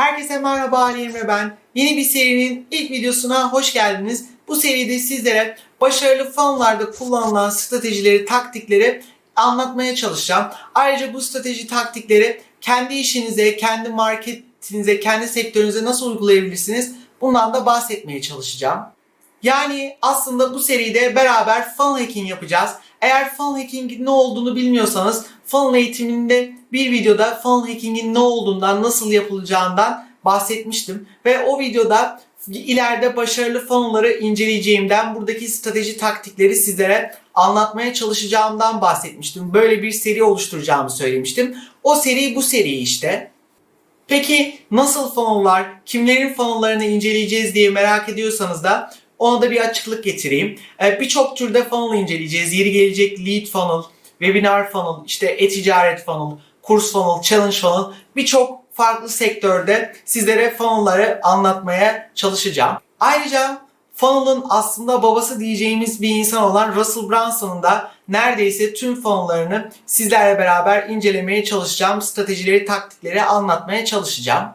Herkese merhaba Ali Emre ben. Yeni bir serinin ilk videosuna hoş geldiniz. Bu seride sizlere başarılı fanlarda kullanılan stratejileri, taktikleri anlatmaya çalışacağım. Ayrıca bu strateji taktikleri kendi işinize, kendi marketinize, kendi sektörünüze nasıl uygulayabilirsiniz? Bundan da bahsetmeye çalışacağım. Yani aslında bu seride beraber funnel hacking yapacağız. Eğer funnel hacking'in ne olduğunu bilmiyorsanız funnel eğitiminde bir videoda funnel hacking'in ne olduğundan, nasıl yapılacağından bahsetmiştim. Ve o videoda ileride başarılı funnel'ları inceleyeceğimden, buradaki strateji taktikleri sizlere anlatmaya çalışacağımdan bahsetmiştim. Böyle bir seri oluşturacağımı söylemiştim. O seri bu seri işte. Peki nasıl funnel'lar, kimlerin funnel'larını inceleyeceğiz diye merak ediyorsanız da ona da bir açıklık getireyim. Ee, Birçok türde funnel inceleyeceğiz. Yeri gelecek lead funnel, webinar funnel, işte e-ticaret funnel, kurs funnel, challenge funnel birçok farklı sektörde sizlere funnel'ları anlatmaya çalışacağım. Ayrıca funnel'ın aslında babası diyeceğimiz bir insan olan Russell Brunson'un da neredeyse tüm funnel'larını sizlerle beraber incelemeye çalışacağım. Stratejileri, taktikleri anlatmaya çalışacağım.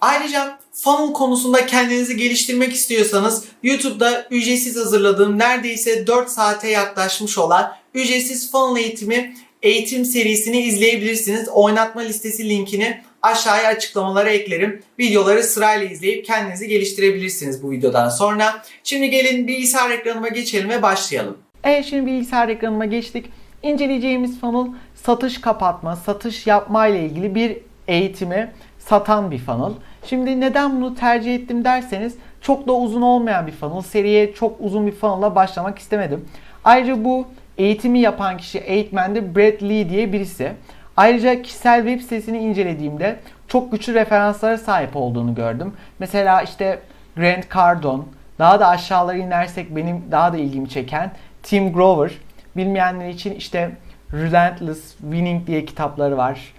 Ayrıca funnel konusunda kendinizi geliştirmek istiyorsanız YouTube'da ücretsiz hazırladığım neredeyse 4 saate yaklaşmış olan ücretsiz funnel eğitimi eğitim serisini izleyebilirsiniz. Oynatma listesi linkini aşağıya açıklamalara eklerim. Videoları sırayla izleyip kendinizi geliştirebilirsiniz bu videodan sonra. Şimdi gelin bilgisayar ekranıma geçelim ve başlayalım. Evet şimdi bilgisayar ekranıma geçtik. İnceleyeceğimiz funnel satış kapatma, satış yapma ile ilgili bir eğitimi satan bir funnel. Şimdi neden bunu tercih ettim derseniz çok da uzun olmayan bir funnel. Seriye çok uzun bir funnel'la başlamak istemedim. Ayrıca bu eğitimi yapan kişi eğitmende Brad Lee diye birisi. Ayrıca kişisel web sitesini incelediğimde çok güçlü referanslara sahip olduğunu gördüm. Mesela işte Grant Cardone, daha da aşağılara inersek benim daha da ilgimi çeken Tim Grover. Bilmeyenler için işte Relentless, Winning diye kitapları var.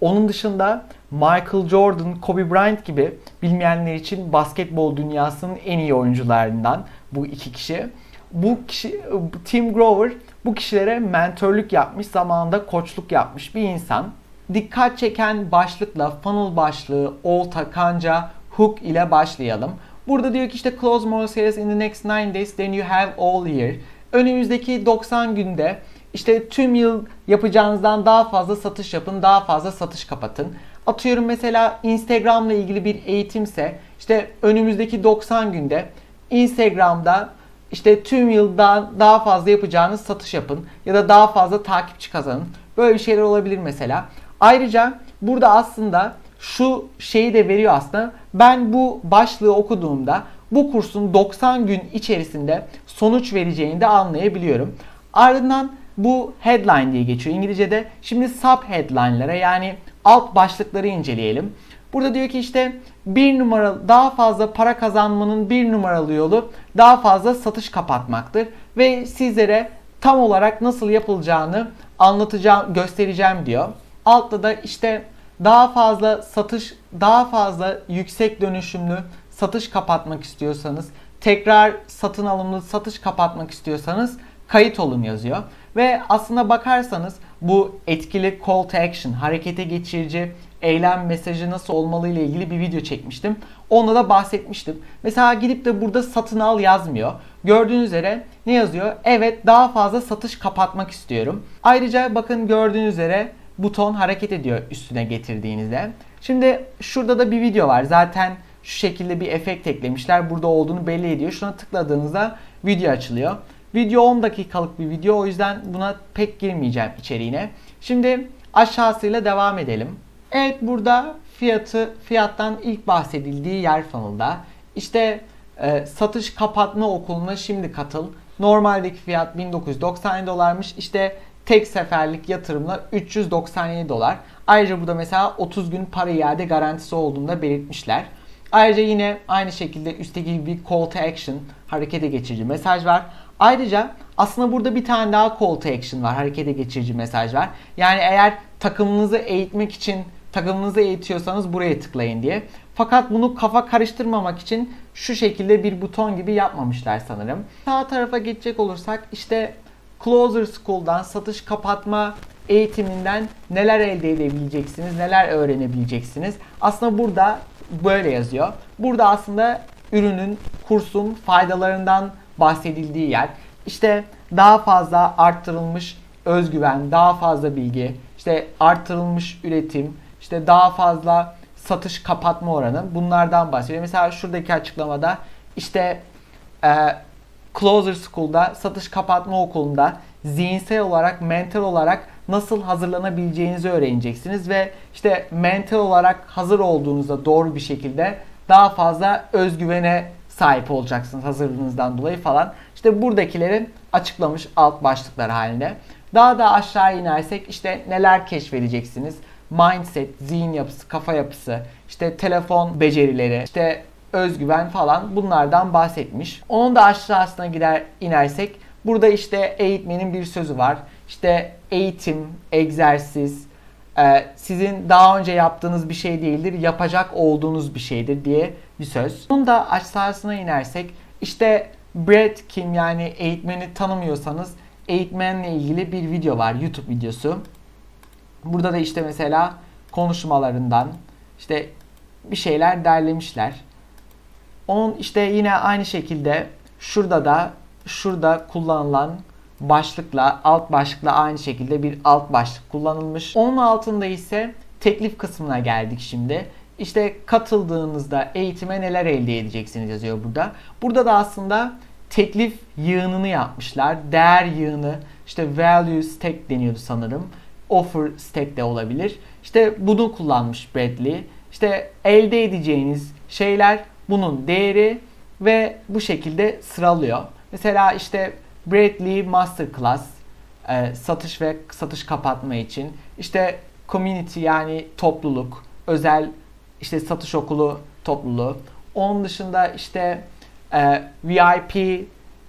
Onun dışında Michael Jordan, Kobe Bryant gibi bilmeyenler için basketbol dünyasının en iyi oyuncularından bu iki kişi. Bu kişi Tim Grover bu kişilere mentorluk yapmış, zamanında koçluk yapmış bir insan. Dikkat çeken başlıkla funnel başlığı, olta, kanca, hook ile başlayalım. Burada diyor ki işte close more sales in the next 9 days than you have all year. Önümüzdeki 90 günde işte tüm yıl yapacağınızdan daha fazla satış yapın, daha fazla satış kapatın. Atıyorum mesela Instagram'la ilgili bir eğitimse işte önümüzdeki 90 günde Instagram'da işte tüm yıldan daha fazla yapacağınız satış yapın ya da daha fazla takipçi kazanın. Böyle şeyler olabilir mesela. Ayrıca burada aslında şu şeyi de veriyor aslında. Ben bu başlığı okuduğumda bu kursun 90 gün içerisinde sonuç vereceğini de anlayabiliyorum. Ardından bu headline diye geçiyor İngilizce'de. Şimdi sub headline'lara yani alt başlıkları inceleyelim. Burada diyor ki işte bir numaralı daha fazla para kazanmanın bir numaralı yolu daha fazla satış kapatmaktır ve sizlere tam olarak nasıl yapılacağını anlatacağım, göstereceğim diyor. Altta da işte daha fazla satış, daha fazla yüksek dönüşümlü satış kapatmak istiyorsanız, tekrar satın alımlı satış kapatmak istiyorsanız kayıt olun yazıyor. Ve aslında bakarsanız bu etkili call to action, harekete geçirici eylem mesajı nasıl olmalı ile ilgili bir video çekmiştim. Onda da bahsetmiştim. Mesela gidip de burada satın al yazmıyor. Gördüğünüz üzere ne yazıyor? Evet daha fazla satış kapatmak istiyorum. Ayrıca bakın gördüğünüz üzere buton hareket ediyor üstüne getirdiğinizde. Şimdi şurada da bir video var. Zaten şu şekilde bir efekt eklemişler. Burada olduğunu belli ediyor. Şuna tıkladığınızda video açılıyor. Video 10 dakikalık bir video o yüzden buna pek girmeyeceğim içeriğine. Şimdi aşağısıyla devam edelim. Evet burada fiyatı fiyattan ilk bahsedildiği yer funnel'da. İşte e, satış kapatma okuluna şimdi katıl. Normaldeki fiyat 1997 dolarmış. İşte tek seferlik yatırımla 397 dolar. Ayrıca burada mesela 30 gün para iade garantisi olduğunu da belirtmişler. Ayrıca yine aynı şekilde üstteki bir call to action harekete geçirici mesaj var. Ayrıca aslında burada bir tane daha call to action var. Harekete geçirici mesaj var. Yani eğer takımınızı eğitmek için takımınızı eğitiyorsanız buraya tıklayın diye. Fakat bunu kafa karıştırmamak için şu şekilde bir buton gibi yapmamışlar sanırım. Sağ tarafa geçecek olursak işte Closer School'dan satış kapatma eğitiminden neler elde edebileceksiniz, neler öğrenebileceksiniz. Aslında burada böyle yazıyor. Burada aslında ürünün, kursun faydalarından bahsedildiği yer. İşte daha fazla arttırılmış özgüven, daha fazla bilgi, işte arttırılmış üretim, işte daha fazla satış kapatma oranı bunlardan bahsediyor. Mesela şuradaki açıklamada işte e, Closer School'da satış kapatma okulunda zihinsel olarak, mental olarak nasıl hazırlanabileceğinizi öğreneceksiniz ve işte mental olarak hazır olduğunuzda doğru bir şekilde daha fazla özgüvene sahip olacaksınız hazırlığınızdan dolayı falan. İşte buradakilerin açıklamış alt başlıklar halinde. Daha da aşağı inersek işte neler keşfedeceksiniz? Mindset, zihin yapısı, kafa yapısı, işte telefon becerileri, işte özgüven falan bunlardan bahsetmiş. Onun da aşağısına gider inersek burada işte eğitmenin bir sözü var. İşte eğitim, egzersiz, e, sizin daha önce yaptığınız bir şey değildir, yapacak olduğunuz bir şeydir diye bir söz. Bunun da aşağısına inersek işte Brad kim yani eğitmeni tanımıyorsanız eğitmenle ilgili bir video var YouTube videosu. Burada da işte mesela konuşmalarından işte bir şeyler derlemişler. Onun işte yine aynı şekilde şurada da şurada kullanılan başlıkla alt başlıkla aynı şekilde bir alt başlık kullanılmış. Onun altında ise teklif kısmına geldik şimdi. İşte katıldığınızda eğitime neler elde edeceksiniz yazıyor burada. Burada da aslında teklif yığınını yapmışlar. Değer yığını, işte value stack deniyordu sanırım. Offer stack de olabilir. İşte bunu kullanmış Bradley. İşte elde edeceğiniz şeyler bunun değeri ve bu şekilde sıralıyor. Mesela işte Bradley Masterclass e, satış ve satış kapatma için. İşte community yani topluluk, özel işte satış okulu topluluğu. Onun dışında işte e, VIP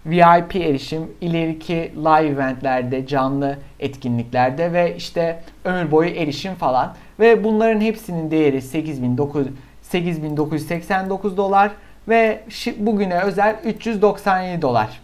VIP erişim ileriki live eventlerde, canlı etkinliklerde ve işte ömür boyu erişim falan. Ve bunların hepsinin değeri 8900 8989 dolar ve bugüne özel 397 dolar.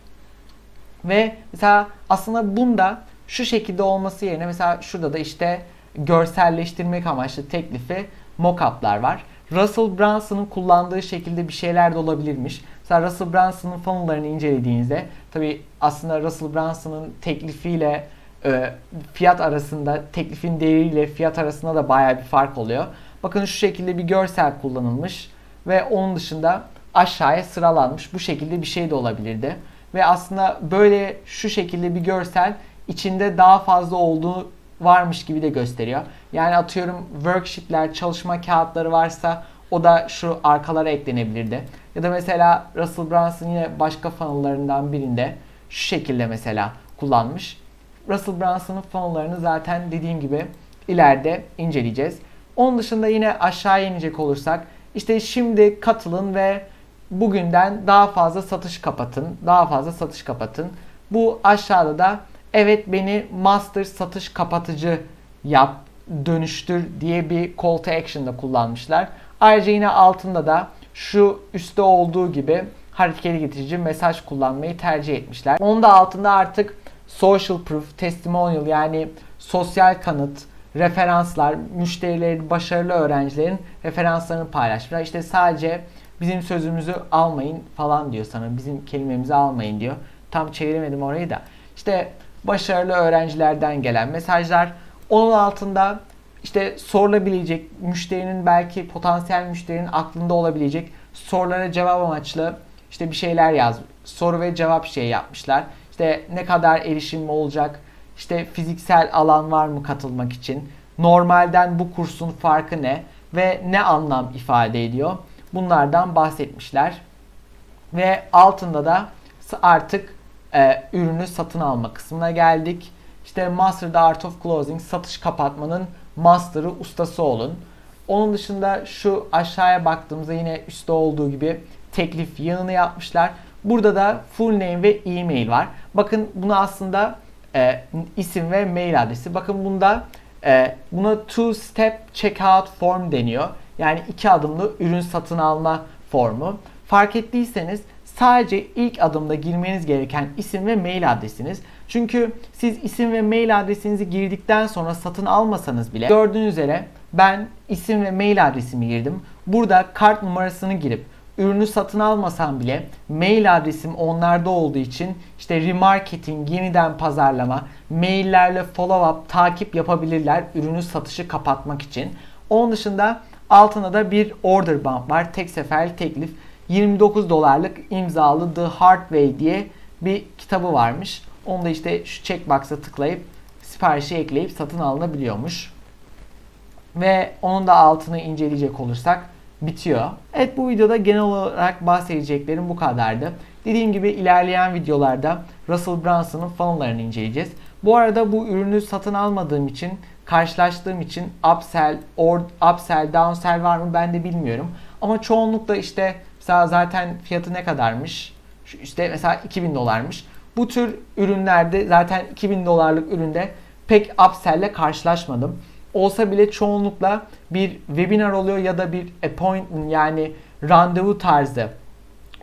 Ve mesela aslında bunda şu şekilde olması yerine mesela şurada da işte görselleştirmek amaçlı teklifi mock-up'lar var. Russell Brunson'ın kullandığı şekilde bir şeyler de olabilirmiş. Mesela Russell Brunson'ın funnel'larını incelediğinizde tabi aslında Russell Brunson'ın teklifiyle e, fiyat arasında teklifin değeriyle fiyat arasında da baya bir fark oluyor. Bakın şu şekilde bir görsel kullanılmış ve onun dışında aşağıya sıralanmış. Bu şekilde bir şey de olabilirdi. Ve aslında böyle şu şekilde bir görsel içinde daha fazla olduğu varmış gibi de gösteriyor. Yani atıyorum worksheetler, çalışma kağıtları varsa o da şu arkalara eklenebilirdi. Ya da mesela Russell Brunson yine başka funnel'larından birinde şu şekilde mesela kullanmış. Russell Brunson'ın funnel'larını zaten dediğim gibi ileride inceleyeceğiz. Onun dışında yine aşağı inecek olursak işte şimdi katılın ve bugünden daha fazla satış kapatın. Daha fazla satış kapatın. Bu aşağıda da evet beni master satış kapatıcı yap, dönüştür diye bir call to action da kullanmışlar. Ayrıca yine altında da şu üstte olduğu gibi harekete getirici mesaj kullanmayı tercih etmişler. Onun da altında artık social proof, testimonial yani sosyal kanıt, referanslar, müşterilerin, başarılı öğrencilerin referanslarını paylaşmışlar. İşte sadece bizim sözümüzü almayın falan diyor sana. Bizim kelimemizi almayın diyor. Tam çeviremedim orayı da. İşte başarılı öğrencilerden gelen mesajlar. Onun altında işte sorulabilecek müşterinin belki potansiyel müşterinin aklında olabilecek sorulara cevap amaçlı işte bir şeyler yaz. Soru ve cevap şey yapmışlar. İşte ne kadar erişim olacak? İşte fiziksel alan var mı katılmak için? Normalden bu kursun farkı ne? Ve ne anlam ifade ediyor? Bunlardan bahsetmişler. Ve altında da artık e, ürünü satın alma kısmına geldik. İşte Master the Art of Closing satış kapatmanın master'ı ustası olun. Onun dışında şu aşağıya baktığımızda yine üstte olduğu gibi teklif yığını yapmışlar. Burada da full name ve e-mail var. Bakın bunu aslında e, isim ve mail adresi. Bakın bunda e, buna two step checkout form deniyor. Yani iki adımlı ürün satın alma formu. Fark ettiyseniz sadece ilk adımda girmeniz gereken isim ve mail adresiniz. Çünkü siz isim ve mail adresinizi girdikten sonra satın almasanız bile gördüğünüz üzere ben isim ve mail adresimi girdim. Burada kart numarasını girip ürünü satın almasam bile mail adresim onlarda olduğu için işte remarketing, yeniden pazarlama, maillerle follow up, takip yapabilirler ürünü satışı kapatmak için. Onun dışında altında da bir order bump var. Tek seferlik teklif. 29 dolarlık imzalı The Hard Way diye bir kitabı varmış. Onu da işte şu checkbox'a tıklayıp siparişi ekleyip satın alınabiliyormuş. Ve onun da altını inceleyecek olursak bitiyor. Evet bu videoda genel olarak bahsedeceklerim bu kadardı. Dediğim gibi ilerleyen videolarda Russell Brunson'ın funnel'larını inceleyeceğiz. Bu arada bu ürünü satın almadığım için, karşılaştığım için upsell, or, upsell, downsell var mı ben de bilmiyorum. Ama çoğunlukla işte mesela zaten fiyatı ne kadarmış? Şu işte mesela 2000 dolarmış. Bu tür ürünlerde zaten 2000 dolarlık üründe pek upsell ile karşılaşmadım. Olsa bile çoğunlukla bir webinar oluyor ya da bir appointment yani randevu tarzı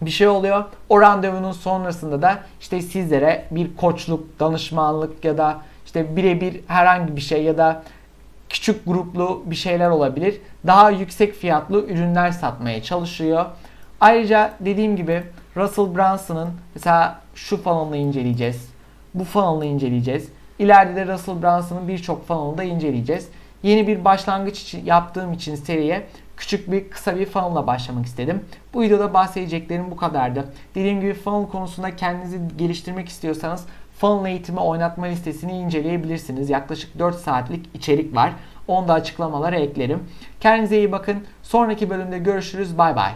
bir şey oluyor. O randevunun sonrasında da işte sizlere bir koçluk, danışmanlık ya da işte birebir herhangi bir şey ya da küçük gruplu bir şeyler olabilir. Daha yüksek fiyatlı ürünler satmaya çalışıyor. Ayrıca dediğim gibi Russell Brunson'ın mesela şu funnel'ını inceleyeceğiz. Bu funnel'ını inceleyeceğiz. İleride de Russell Brunson'ın birçok funnel'ını da inceleyeceğiz. Yeni bir başlangıç için yaptığım için seriye küçük bir kısa bir funnel'la başlamak istedim. Bu videoda bahsedeceklerim bu kadardı. Dediğim gibi funnel konusunda kendinizi geliştirmek istiyorsanız funnel eğitimi oynatma listesini inceleyebilirsiniz. Yaklaşık 4 saatlik içerik var. Onu da açıklamalara eklerim. Kendinize iyi bakın. Sonraki bölümde görüşürüz. Bay bay.